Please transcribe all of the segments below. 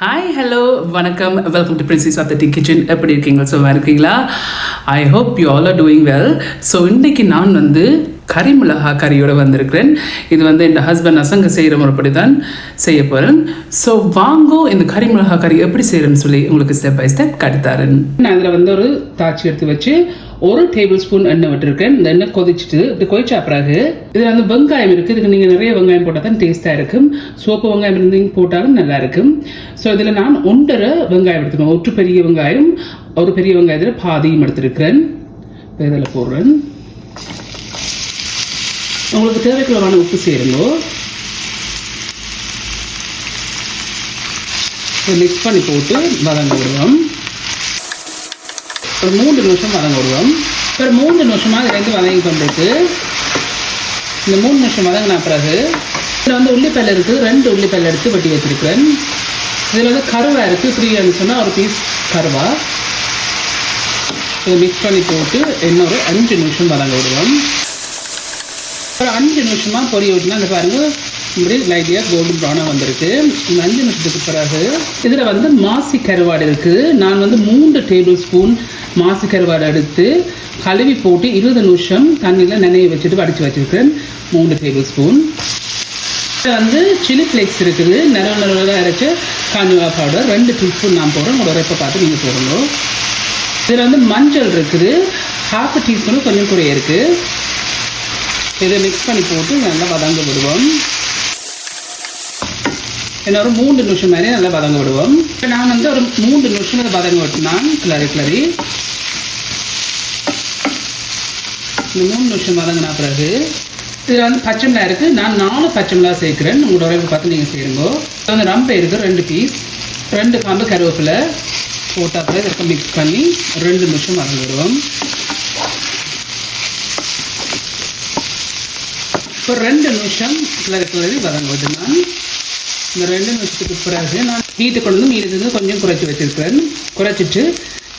Hi hello வணக்கம். Welcome to princess of the D kitchen எப்படி இருக்கீங்க? சும்மா இருக்கீங்களா? I hope you all are doing well so இன்றைக்கி நான் வந்து கறி மிளகா கறியோடு வந்திருக்கிறேன். இது வந்து என் ஹஸ்பண்ட் அசங்க செய்கிற முறைப்படி தான் செய்ய போகிறேன் ஸோ வாங்கோ இந்த கறி மிளகா கறி எப்படி செய்கிறேன்னு சொல்லி உங்களுக்கு ஸ்டெப் பை ஸ்டெப் கட்டுத்தாரன். நான் அதில் வந்து ஒரு தாச்சி எடுத்து வச்சு ஒரு டேபிள் ஸ்பூன் எண்ணெய் விட்டுருக்கேன். இந்த எண்ணெய் கொதிச்சுட்டு இப்படி கொதிச்சா பிறகு இதில் வந்து வெங்காயம் இருக்குது இதுக்கு நீங்கள் நிறைய வெங்காயம் போட்டால் தான் டேஸ்ட்டாக இருக்கும். சோப்பு வெங்காயம் இருந்தீங்க போட்டாலும் நல்லா இருக்கும். ஸோ இதில் நான் ஒன்றரை வெங்காயம் எடுத்துக்கணும். ஒற்று பெரிய வெங்காயம் ஒரு பெரிய வெங்காயத்தில் பாதியும் எடுத்திருக்கிறேன். இதில் போடுறேன். உங்களுக்கு தேவைக்குள்ளவான உப்பு சேருங்கோ. மிக்ஸ் பண்ணி போட்டு வதங்க விடுவோம். ஒரு மூன்று நிமிஷம் வதங்க விடுவோம். ஒரு மூன்று நிமிஷமாக இதுலேருந்து வதங்கி கொண்டிருக்கு. இந்த மூணு நிமிஷம் வதங்கின பிறகு இதில் வந்து உள்ளிப்பல் இருக்குது ரெண்டு உள்ளிப்பல் எடுத்து வெட்டி வச்சிருக்கிறேன். இதில் வந்து கருவா இருக்குது ஃப்ரீயான்னு சொன்னால் ஒரு பீஸ் கருவா. இதை மிக்ஸ் பண்ணி போட்டு இன்னொரு அஞ்சு நிமிஷம் வதங்க விடுவோம். ஒரு அஞ்சு நிமிஷமாக பொரிய விட்டுனா அந்த பாருங்க. இப்படி லைட்டியாக கோல்டு ப்ரௌனாக வந்திருக்கு. இந்த அஞ்சு நிமிஷத்துக்கு பிறகு இதில் வந்து மாசி கருவாடு இருக்குது நான் வந்து மூன்று டேபிள் ஸ்பூன் மாசி கருவாடு எடுத்து கழுவி போட்டு இருபது நிமிஷம் தண்ணியில் நினைய வச்சுட்டு வடித்து வச்சுருக்கேன். மூன்று டேபிள் ஸ்பூன் இதில் வந்து சில்லி ஃப்ளேக்ஸ் இருக்குது. நிற நிறவில் அரைச்ச காஞ்சிவா பவுடர் ரெண்டு டீஸ்பூன் நான் போடுறேன். உங்களோட உரைப்பை பார்த்து நீங்கள் போடணும் இதில் வந்து மஞ்சள் இருக்குது. ஹாஃப் டீஸ்பூனும் கொஞ்சம் குறைய இருக்குது இதை மிக்ஸ் பண்ணி போட்டு நல்லா வதங்க விடுவோம். இன்னொரு மூன்று நிமிஷம் மாதிரி நல்லா வதங்க விடுவோம். இப்போ நான் வந்து ஒரு மூன்று நிமிஷம் இதை வதங்க விட்டுனான். கிளறி கிளறி. இந்த மூணு நிமிஷம் வதங்கினா பிறகு இதில் வந்து பச்சை மிளகா இருக்குது நான் நாலு பச்சை மிளகா சேர்க்குறேன். உங்களோட உடம்பு பார்த்து நீங்கள் செய்யுங்கோ. இது வந்து ரம்பை இருக்குது ரெண்டு பீஸ் ரெண்டு காம்பு கருவேப்பிலை போட்டால் அப்புறம் இதற்கு மிக்ஸ் பண்ணி ரெண்டு நிமிஷம் வதங்க இப்போ ரெண்டு நிமிஷம் கிளறி கிளறி நான். இந்த ரெண்டு நிமிஷத்துக்கு பிறகு நான் வீட்டு கொண்டு வந்து கொஞ்சம் குறைச்சி வச்சுருக்கிறேன். குறைச்சிட்டு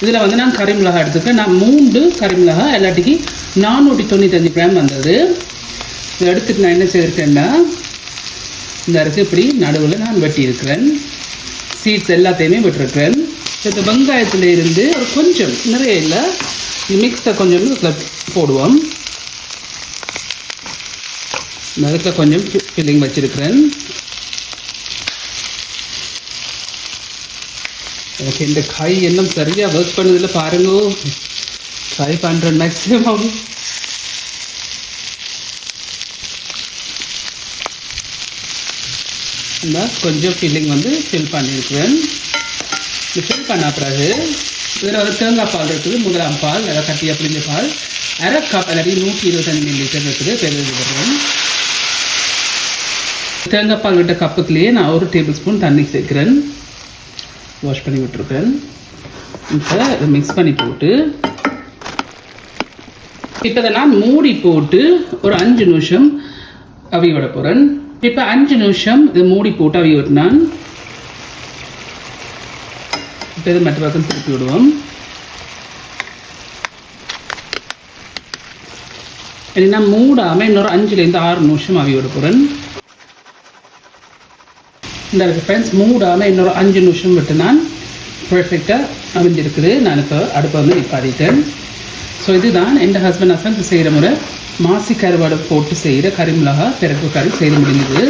இதில் வந்து நான் கறி மிளகா எடுத்துக்கிறேன். நான் மூன்று கறி மிளகா எல்லாட்டிக்கு நானூற்றி தொண்ணூத்தஞ்சு கிராம் வந்தது. இதை எடுத்துட்டு நான் என்ன செய்திருக்கேன்னா இந்த அரிசி இப்படி நடுவில் நான் வெட்டியிருக்கிறேன். சீட்ஸ் எல்லாத்தையுமே விட்டுருக்கிறேன். இந்த வெங்காயத்தில் இருந்து ஒரு கொஞ்சம் நிறைய இல்லை மிக்ஸை கொஞ்சம் போடுவோம். நடுக்க கொஞ்சம் ஃபில்லிங் வச்சுருக்கிறேன். எனக்கு இந்த காய் இன்னும் சரியாக ஒர்க் பண்ணதில்லை பாருங்க. ட்ரை பண்ணுறேன் மேக்ஸிமம் இந்த கொஞ்சம் ஃபில்லிங் வந்து ஃபில் பண்ணியிருக்கிறேன் ஃபில் பண்ண பிறகு இதில் ஒரு தேங்காய் பால் இருக்குது முதலாம் பால் அதை கட்டியாக அப்படிங்கிற பால் அரை கப் அல்லது நூற்றி இருபத்தஞ்சு மில்லி லிட்டர் இருக்குது. பெரிய விடுறேன் தேங்காய் பால் விட்ட நான் ஒரு டேபிள் ஸ்பூன் தண்ணி சேர்க்குறேன். வாஷ் பண்ணி விட்டுருக்கேன் இப்போ இதை மிக்ஸ் பண்ணி போட்டு இப்போ இதை நான் மூடி போட்டு ஒரு அஞ்சு நிமிஷம் அவி விட போகிறேன் இப்போ அஞ்சு நிமிஷம் இதை மூடி போட்டு அவி விட்டினான். இப்போ இதை மற்ற பக்கம் திருப்பி விடுவோம். இல்லைன்னா மூடாமல் இன்னொரு அஞ்சுலேருந்து ஆறு நிமிஷம் அவி விட போகிறேன் இந்த ஃப்ரெண்ட்ஸ் மூடாமல் இன்னொரு அஞ்சு நிமிஷம் விட்டு நான் பர்ஃபெக்டாக அமைஞ்சிருக்குது. நான் இப்போ அடுப்பை வந்து நிப்பாடிட்டேன் ஸோ இதுதான் என் ஹஸ்பண்ட் ஹஸ்பண்ட் செய்கிற முறை. மாசி கருவாடு போட்டு செய்கிற கறி மிளகா பிறகு கறி செய்து முடிஞ்சது.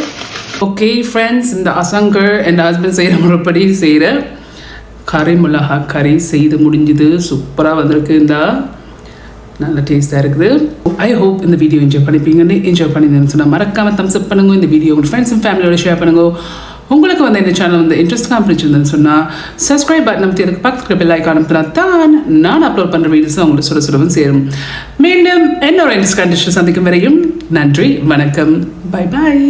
ஓகே ஃப்ரெண்ட்ஸ் இந்த அசங்கர் என் ஹஸ்பண்ட் செய்கிற முறைப்படி செய்கிற கறி மிளகா கறி செய்து முடிஞ்சுது. சூப்பராக வந்திருக்கு இந்த. நல்ல டேஸ்ட்டாக இருக்குது. ஐ ஹோப் இந்த வீடியோ என்ஜாய் பண்ணிப்பீங்கன்னு என்ஜாய் பண்ணியிருந்தேன்னு சொன்னால் மறக்காமல் தம்ஸ் அப் பண்ணுங்க. இந்த வீடியோ உங்கள் ஃப்ரெண்ட்ஸ் அண்ட் ஃபேமிலியோட ஷேர் பண்ணுங்க. உங்களுக்கு வந்து இந்த சேனல் வந்து இன்ட்ரெஸ்டாக பிடிச்சிருந்ததுன்னு சொன்னால் சப்ஸ்கிரைப் பட்டன் அமைத்து எனக்கு பக்கத்தில் பெல் ஐக்கான் அனுப்பினா தான் நான் அப்லோட் பண்ணுற வீடியோஸ் உங்களுக்கு சுட சுடவும் சேரும். மீண்டும் என்னோட இன்ட்ரெஸ்ட் கண்டிஷன் சந்திக்கும் வரையும் நன்றி வணக்கம். Bye bye